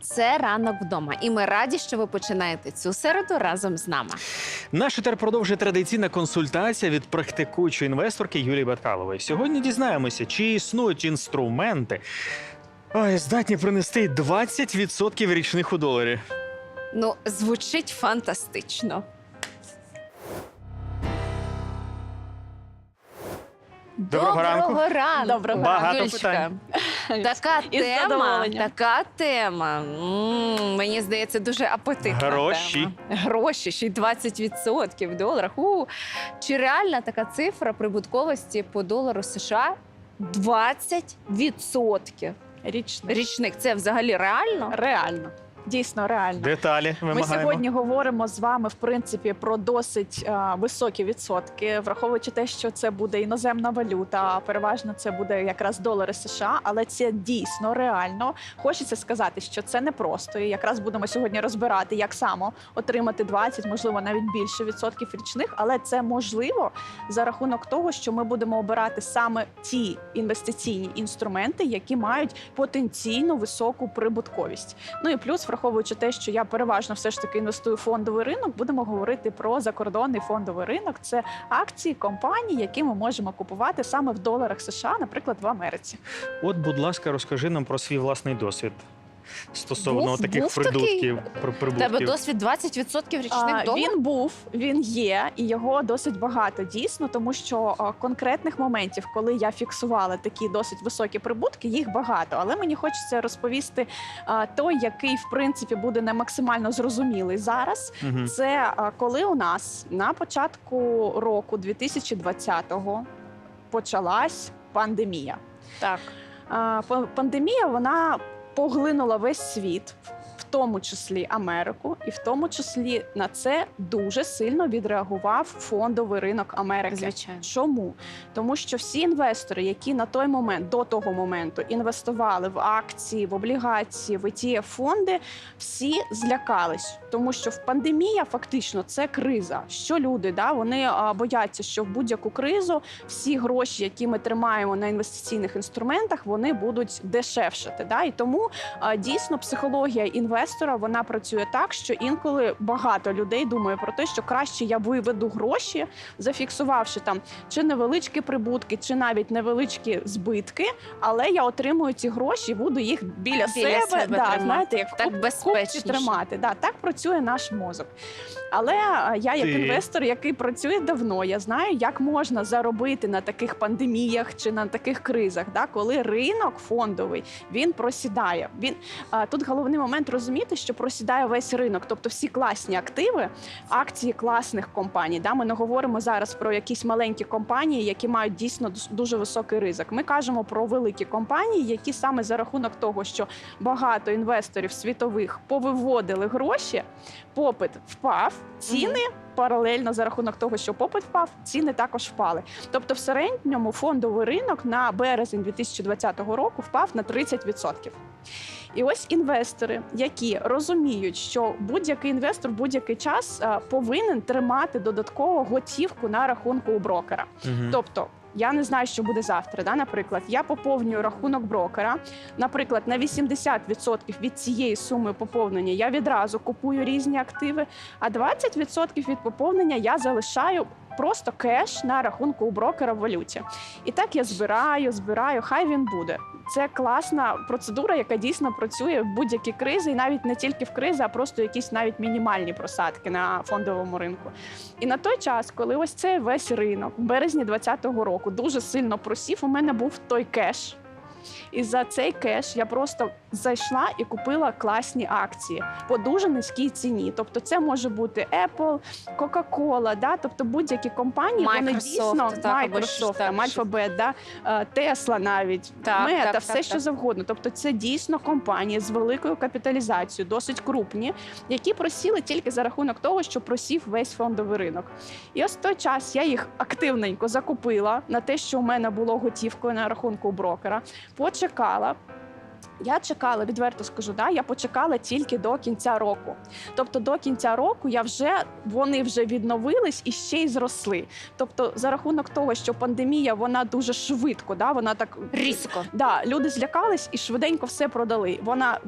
Це ранок вдома, і ми раді, що ви починаєте цю середу разом з нами. Наш етер продовжує традиційна консультація від практикуючої інвесторки Юлії Баткалової. Сьогодні дізнаємося, чи існують інструменти, ой, здатні принести 20% річних у доларі. Ну, звучить фантастично. Доброго ранку. Доброго ранку. Доброго Багато Юлічка. питань. Така Із тема, задоволенням. така тема. М, мені здається, дуже апетитна Гроші. тема. Гроші, ще й 20% в доларах. У, чи реальна така цифра прибутковості по долару США? 20%. Річний. Річник це взагалі реально? Реально. Дійсно реально. Деталі Ми сьогодні говоримо з вами в принципі про досить е, високі відсотки, враховуючи те, що це буде іноземна валюта, а переважно це буде якраз долари США, але це дійсно реально. Хочеться сказати, що це не просто. І якраз будемо сьогодні розбирати, як само отримати 20, можливо, навіть більше відсотків річних, але це можливо за рахунок того, що ми будемо обирати саме ті інвестиційні інструменти, які мають потенційно високу прибутковість. Ну і плюс, враховуючи те, що я переважно все ж таки інвестую в фондовий ринок, будемо говорити про закордонний фондовий ринок. Це акції компаній, які ми можемо купувати саме в доларах США, наприклад, в Америці. От, будь ласка, розкажи нам про свій власний досвід стосовно Був- таких був такий? прибутків. Про У тебе прибутків. досвід 20% річних А, доларів? Він був, він є, і його досить багато дійсно, тому що а, конкретних моментів, коли я фіксувала такі досить високі прибутки, їх багато. Але мені хочеться розповісти а, той, який в принципі буде не максимально зрозумілий зараз. Мгм. Це а, коли у нас на початку року 2020-го почалась пандемія. Так. А, па- Пандемія вона поглинула весь світ, тому числі Америку, і в тому числі на це дуже сильно відреагував фондовий ринок Америки. Звичайно. Чому? Тому що всі інвестори, які на той момент, до того моменту, інвестували в акції, в облігації, в etf фонди, всі злякались, тому що в пандемія фактично це криза. Що люди да вони бояться, що в будь-яку кризу всі гроші, які ми тримаємо на інвестиційних інструментах, вони будуть дешевшати. Да? І тому дійсно психологія інвестора вона працює так, що інколи багато людей думає про те, що краще я виведу гроші, зафіксувавши там чи невеличкі прибутки, чи навіть невеличкі збитки, але я отримую ці гроші буду їх біля, Біля себе да, тримати. знаєте, як Так куп- безпечніше. тримати. Да, так працює наш мозок. Але я, як Ти- інвестор, який працює давно, я знаю, як можна заробити на таких пандеміях чи на таких кризах, да, коли ринок фондовий він просідає. Він а, тут головний момент розуміти, що просідає весь ринок, тобто всі класні активи, акції класних компаній. Да, ми не говоримо зараз про якісь маленькі компанії, які мають дійсно дуже високий ризик. Ми кажемо про великі компанії, які саме за рахунок того, що багато інвесторів світових повиводили гроші, попит впав, ціни. Паралельно за рахунок того, що попит впав, ціни також впали. Тобто, в середньому фондовий ринок на березень 2020 року впав на 30%. І ось інвестори, які розуміють, що будь-який інвестор будь-який час а, повинен тримати додатково готівку на рахунку у брокера. Мгм. Тобто. Я не знаю, що буде завтра. Да? Наприклад, я поповнюю рахунок брокера. Наприклад, на 80% від цієї суми поповнення я відразу купую різні активи, а 20% від поповнення я залишаю просто кеш на рахунку у брокера в валюті. І так я збираю, збираю, хай він буде. Це класна процедура, яка дійсно працює в будь-які кризи, і навіть не тільки в кризи, а просто якісь навіть мінімальні просадки на фондовому ринку. І на той час, коли ось цей весь ринок в березні 2020 року дуже сильно просів, у мене був той кеш. І за цей кеш я просто зайшла і купила класні акції по дуже низькій ціні. Тобто, це може бути Apple, Coca-Cola, да? тобто будь-які компанії, вони Microsoft, дійсно так, Microsoft, так, Alphabet, да? е, Tesla навіть, Так, Meta, так, все так, що так. завгодно. Тобто, це дійсно компанії з великою капіталізацією, досить крупні, які просіли тільки за рахунок того, що просів весь фондовий ринок. І ось в той час я їх активненько закупила на те, що у мене було готівкою на рахунку брокера. Почекала. Я чекала, відверто скажу, да, я почекала тільки до кінця року. Тобто до кінця року я вже вони вже відновились і ще й зросли. Тобто, за рахунок того, що пандемія вона дуже швидко, да, вона так Різко. Да, люди злякались і швиденько все продали. Вона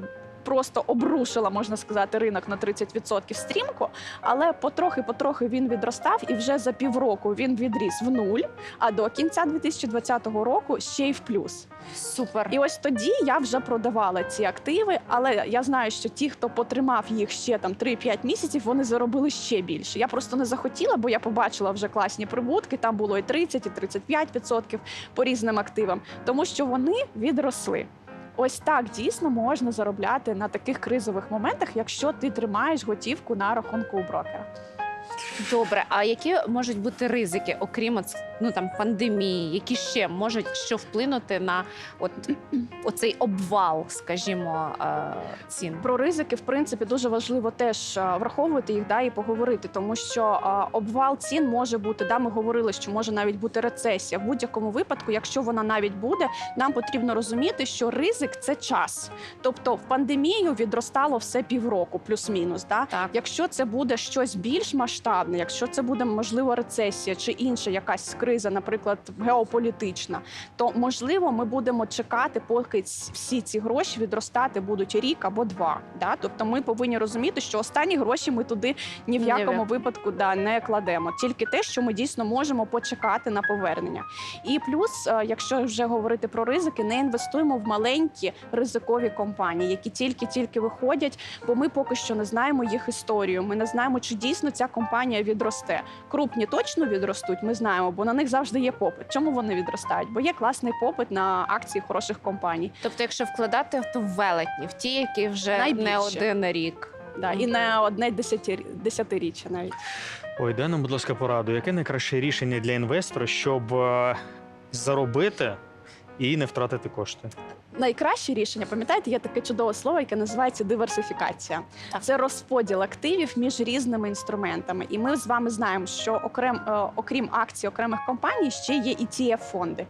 просто обрушила, можна сказати, ринок на 30% стрімко. Але потрохи-потрохи він відростав, і вже за півроку він відріс в нуль. А до кінця 2020 року ще й в плюс. Супер. І ось тоді я вже продавала ці активи, але я знаю, що ті, хто потримав їх ще там 3-5 місяців, вони заробили ще більше. Я просто не захотіла, бо я побачила вже класні прибутки. Там було і 30, і 35% по різним активам, тому що вони відросли. Ось так дійсно можна заробляти на таких кризових моментах, якщо ти тримаєш готівку на рахунку у брокера. Добре, а які можуть бути ризики, окрім ну там пандемії, які ще можуть що вплинути на от оцей обвал, скажімо, е, цін? Про ризики, в принципі, дуже важливо теж е, враховувати їх да, і поговорити, тому що е, обвал цін може бути. Да, ми говорили, що може навіть бути рецесія. В будь-якому випадку, якщо вона навіть буде, нам потрібно розуміти, що ризик це час. Тобто в пандемію відростало все півроку, плюс-мінус. Да? Так. Якщо це буде щось більш масштабне, якщо це буде можливо рецесія чи інша якась криза, наприклад, геополітична, то можливо ми будемо чекати, поки всі ці гроші відростати будуть рік або два. Да? Тобто ми повинні розуміти, що останні гроші ми туди ні в якому якому. випадку да, не кладемо. Тільки те, що ми дійсно можемо почекати на повернення. І плюс, е, якщо вже говорити про ризики, не інвестуємо в маленькі ризикові компанії, які тільки-тільки виходять, бо ми поки що не знаємо їх історію. Ми не знаємо, чи дійсно ця компанія відросте. Крупні точно відростуть. Ми знаємо, бо на них завжди є попит. Чому вони відростають? Бо є класний попит на акції хороших компаній. Тобто, якщо вкладати, то в велетні, в ті, які вже Найбільше. не один рік. Да, і не одне десятирі- десятиріччя навіть. Ой, дай нам, будь ласка, пораду. Яке найкраще рішення для інвестора, щоб е, заробити і не втратити кошти? Найкраще рішення, пам'ятаєте, є таке чудове слово, яке називається диверсифікація. Так. Це розподіл активів між різними інструментами. І ми з вами знаємо, що окрем, е, окрім акцій окремих компаній, ще є etf фонди.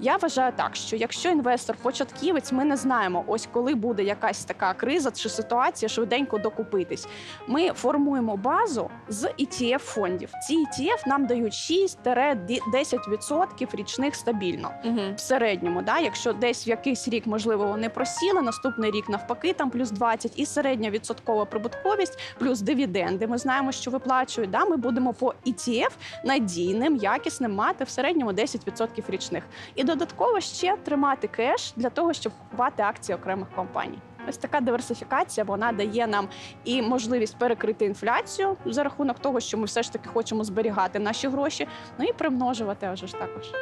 Я вважаю так, що якщо інвестор початківець, ми не знаємо, ось коли буде якась така криза чи ситуація, швиденько докупитись. Ми формуємо базу з etf фондів. Ці ETF нам дають 6-10% річних стабільно Угу. в середньому, да, якщо десь в якийсь рік можливо вони просіли, наступний рік навпаки, там плюс 20 і середня відсоткова прибутковість, плюс дивіденди. Ми знаємо, що виплачують. Да, ми будемо по ETF надійним, якісним мати в середньому 10% річних. І додатково ще тримати кеш для того, щоб купувати акції окремих компаній. Ось така диверсифікація вона дає нам і можливість перекрити інфляцію за рахунок того, що ми все ж таки хочемо зберігати наші гроші, ну і примножувати вже ж також.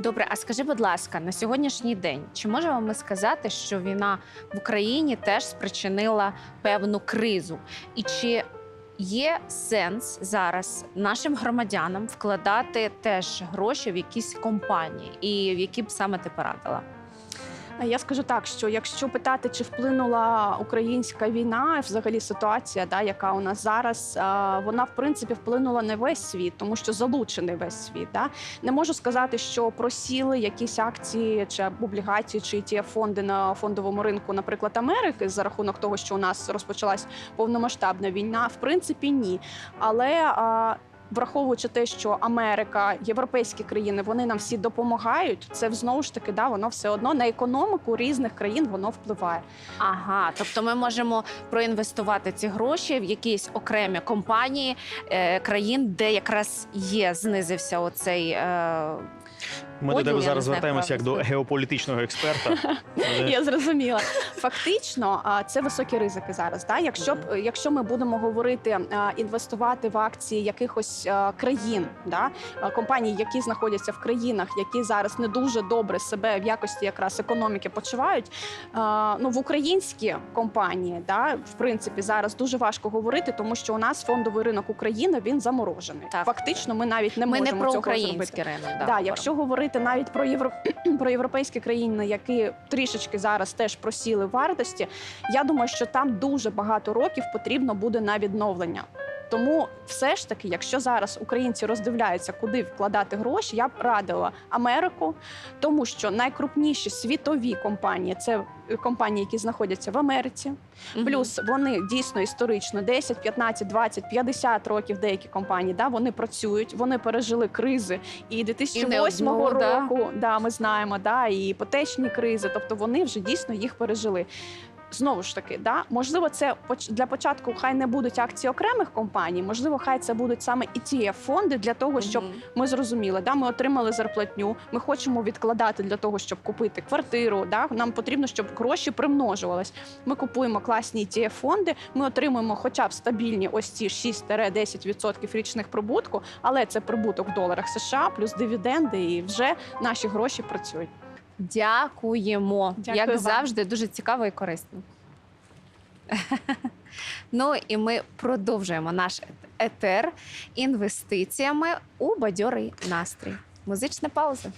Добре, а скажи, будь ласка, на сьогоднішній день чи можемо ми сказати, що війна в Україні теж спричинила певну кризу? І чи є сенс зараз нашим громадянам вкладати теж гроші в якісь компанії, і в які б саме ти порадила? А Я скажу так, що якщо питати, чи вплинула українська війна, взагалі ситуація, да, яка у нас зараз, вона в принципі вплинула на весь світ, тому що залучений весь світ. Да. Не можу сказати, що просіли якісь акції чи облігації, чи ті фонди на фондовому ринку, наприклад, Америки, за рахунок того, що у нас розпочалась повномасштабна війна. В принципі, ні. Але а, Враховуючи те, що Америка, європейські країни, вони нам всі допомагають. Це знову ж таки да, воно все одно на економіку різних країн воно впливає. Ага, тобто ми можемо проінвестувати ці гроші в якісь окремі компанії е, країн, де якраз є знизився оцей. Е, Ми до тебе зараз звертаємося як до геополітичного експерта. Я зрозуміла. Фактично, а, це високі ризики зараз. Да? Якщо б якщо ми будемо говорити інвестувати в акції якихось країн, да? компаній, які знаходяться в країнах, які зараз не дуже добре себе в якості якраз економіки почувають. Ну в українські компанії, да, в принципі, зараз дуже важко говорити, тому що у нас фондовий ринок України він заморожений. Так. Фактично, ми навіть не ми можемо не про цього зробити. ринок. Да, Да, говоримо. якщо говорити навіть про євро... про європейські країни, які трішечки зараз теж просіли вартості, я думаю, що там дуже багато років потрібно буде на відновлення. Тому все ж таки, якщо зараз українці роздивляються, куди вкладати гроші, я б радила Америку, тому що найкрупніші світові компанії це е, компанії, які знаходяться в Америці. Плюс вони дійсно історично 10, 15, 20, 50 років деякі компанії, да, вони працюють, вони пережили кризи. І 2008 одну, да. року, да. ми знаємо, да, і іпотечні кризи, тобто вони вже дійсно їх пережили. Знову ж таки, да, можливо, це для початку хай не будуть акції окремих компаній, можливо, хай це будуть саме etf фонди для того, щоб Мгм. ми зрозуміли, да, ми отримали зарплатню, ми хочемо відкладати для того, щоб купити квартиру. Да, нам потрібно, щоб гроші примножувались. Ми купуємо класні etf фонди, ми отримуємо хоча б стабільні ось ці 6-10% річних прибутку, але це прибуток в доларах США плюс дивіденди, і вже наші гроші працюють. Дякуємо. Дякую Як вам. завжди, дуже цікаво і корисно. ну і ми продовжуємо наш етер інвестиціями у бадьорий настрій. Музична пауза.